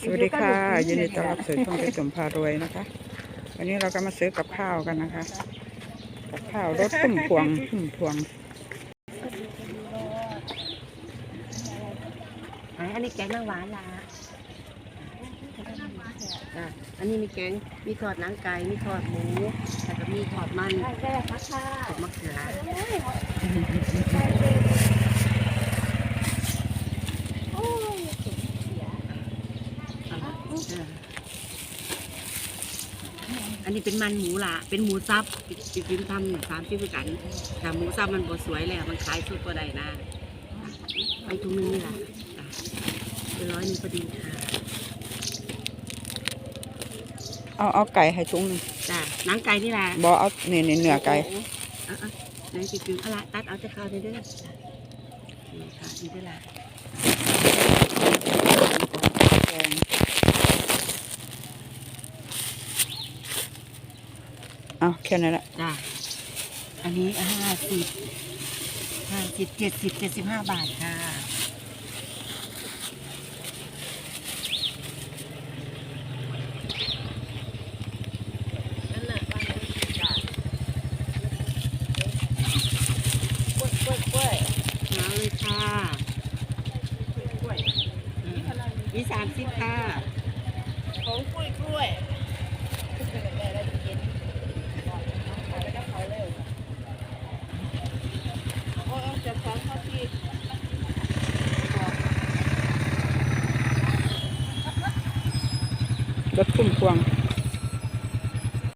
สวัสดีค่ะยินดีต้อนรับสู่ช่องเจ๊จุ่มพารวยนะคะ วันนี้เราก็มาซื้อกับข้าวกันนะคะ กับข้าวรถพุ่มพวงพุ่มพวงอะอันนี้แกงน้ำหวานละอะอันนี้มีแกงมีทอดหนังไก่มีทอดหมูแล้วก็มีทอดมันได้ค่ะค่ะทอดมะเขือ อะอะอันนี้เป็นมันหมูละเป็นหมูซับจิจิมทำหนึ่งสามชิ้นด้วยกันแต่หมูซับมันบดสวยแล้วมันขายสุดก็ได้นะไปตรงนึงนี่แหละจ้ะเป็นร้อยหนึ่งพอดีค่ะเอาเอาไก่ให้ถุงหนึงจ้ะหนังไก่นี่แหละบอเอาเนี่ยเนี่ยเนื้อไก่โโหอะอะไหนจิ๋วๆเอาละตัดเอาจะข้าวได้เด้อนี่ค่ะนี่ได้ละ แกง เอาแค่นั้นแหละจ้ะอันนี้ห้าสิบห้าสิบเจ็ดสิบเจ็ดสิบห้าบาทค่ะเอาเลยค่ะมีสามสิบค่ะของกล้วยกล้วยจะฟังข้าวที่ รถพุ่มพวง